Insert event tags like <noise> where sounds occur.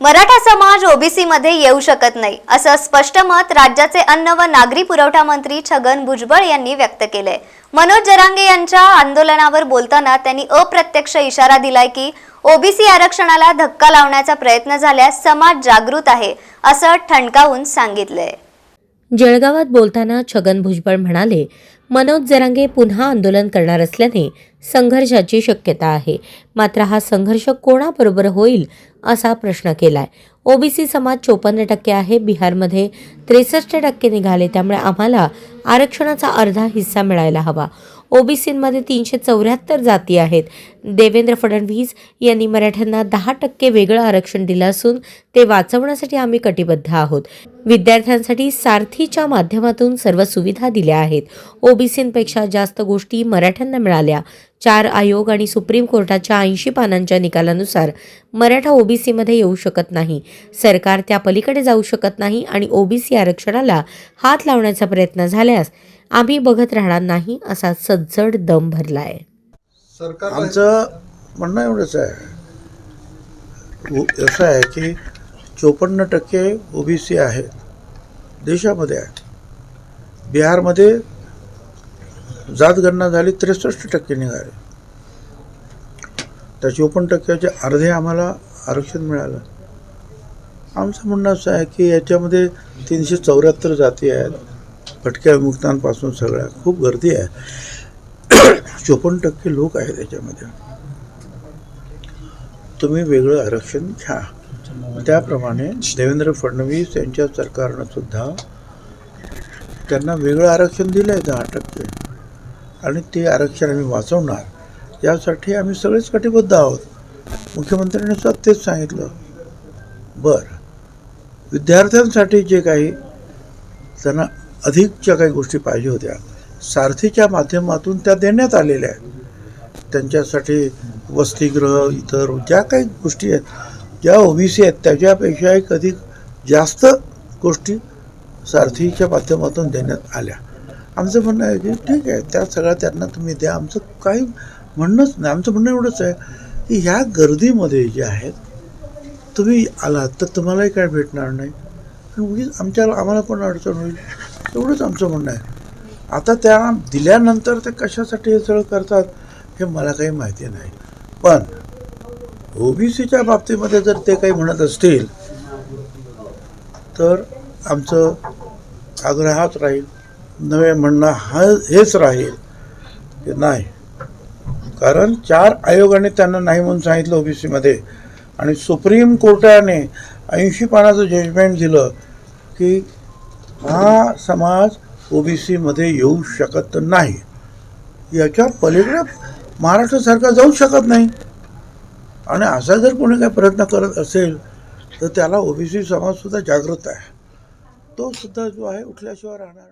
मराठा समाज ओबीसी मध्ये येऊ शकत नाही असं स्पष्ट मत राज्याचे अन्न व नागरी पुरवठा मंत्री छगन भुजबळ यांनी व्यक्त केले मनोज जरांगे यांच्या आंदोलनावर बोलताना त्यांनी अप्रत्यक्ष इशारा दिलाय की ओबीसी आरक्षणाला धक्का लावण्याचा प्रयत्न झाल्यास समाज जागृत आहे असं ठणकावून सांगितलंय. जळगावात बोलताना छगन भुजबळ म्हणाले मनोज जरांगे पुन्हा आंदोलन करणार असल्याने संघर्षाची शक्यता आहे. मात्र हा संघर्ष कोणाबरोबर होईल असा प्रश्न केला आहे ओबीसी समाज चोपन्न टक्के आहे बिहारमध्ये त्रेसष्ट टक्के निघाले त्यामुळे आम्हाला आरक्षणाचा अर्धा हिस्सा मिळायला हवा. ओबीसीमध्ये तीनशे चौऱ्याहत्तर जाती आहेत. देवेंद्र फडणवीस यांनी मराठ्यांना दहा टक्के वेगळं आरक्षण दिलं असून ते वाचवण्यासाठी आम्ही कटिबद्ध आहोत. विद्यार्थ्यांसाठी सारथीच्या माध्यमातून सर्व सुविधा दिल्या आहेत. ओबीसींपेक्षा जास्त गोष्टी मराठ्यांना मिळाल्या. चार आयोग आणि सुप्रीम कोर्टाच्या ऐंशी पानांच्या निकालानुसार मराठा ओबीसीमध्ये येऊ शकत नाही. सरकार त्या पलीकडे जाऊ शकत नाही आणि ओबीसी आरक्षणाला हात लावण्याचा प्रयत्न झाल्यास आम्ही बघत राहणार नाही असा सज्जड दम भरलाय. सरकार आमचं म्हणणं एवढंच आहे. असं आहे की चोपन्न टक्के ओबीसी आहेत. देशामध्ये आहे बिहारमध्ये जातगणना झाली त्रेसष्ट टक्के निघाले. त्या चोपन्न टक्क्याचे अर्धे आम्हाला आरक्षण मिळालं. आमचं म्हणणं असं आहे की याच्यामध्ये तीनशे चौऱ्याहत्तर जाती आहेत. फटक्या विमुक्तांपासून सगळ्या. खूप गर्दी आहे. <clears throat> चोपन्न टक्के लोक आहेत त्याच्यामध्ये. तुम्ही वेगळं आरक्षण घ्या. त्याप्रमाणे देवेंद्र फडणवीस यांच्या सरकारनं सुद्धा त्यांना वेगळं आरक्षण दिलं आहे दहा टक्के. आणि ते आरक्षण आम्ही वाचवणार. यासाठी आम्ही सगळेच कटिबद्ध आहोत. मुख्यमंत्र्यांनी सुद्धा तेच सांगितलं. बरं. विद्यार्थ्यांसाठी जे काही त्यांना अधिकच्या काही गोष्टी पाहिजे होत्या. सारथीच्या माध्यमातून त्या देण्यात आलेल्या आहेत. त्यांच्यासाठी वसतिगृह इतर ज्या काही गोष्टी आहेत ज्या ओबीसी आहेत त्याच्यापेक्षा अधिक जास्त गोष्टी सारथीच्या माध्यमातून देण्यात आल्या. आमचं म्हणणं आहे की ठीक आहे त्या सगळ्या त्यांना तुम्ही द्या. आमचं काही म्हणणंच नाही. आमचं म्हणणं एवढंच आहे की ह्या गर्दीमध्ये जे आहेत तुम्ही आलात तर तुम्हालाही काय भेटणार नाही. उगीच आमच्या आम्हाला पण अडचण होईल? एवढंच आमचं म्हणणं आहे. आता त्या दिल्यानंतर ते कशासाठी हे सगळं करतात हे मला काही माहिती नाही. पण ओबीसीच्या बाबतीमध्ये जर ते काही म्हणत असतील तर आमचं आग्रहाच राहील नवे म्हणणं हा हेच राहील की नाही. कारण चार आयोगाने त्यांना नाही म्हणून सांगितलं ओबीसीमध्ये. आणि सुप्रीम कोर्टाने ऐंशी पानाचं जजमेंट दिलं की हा समाज ओबीसीमध्ये येऊ शकत नाही. याच्या पलीकडे महाराष्ट्र सरकार जाऊ शकत नाही. आणि असा जर कोणी काही प्रयत्न करत असेल तर त्याला ओबीसी समाजसुद्धा जागृत आहे. तो सुद्धा जो आहे उठल्याशिवाय राहणार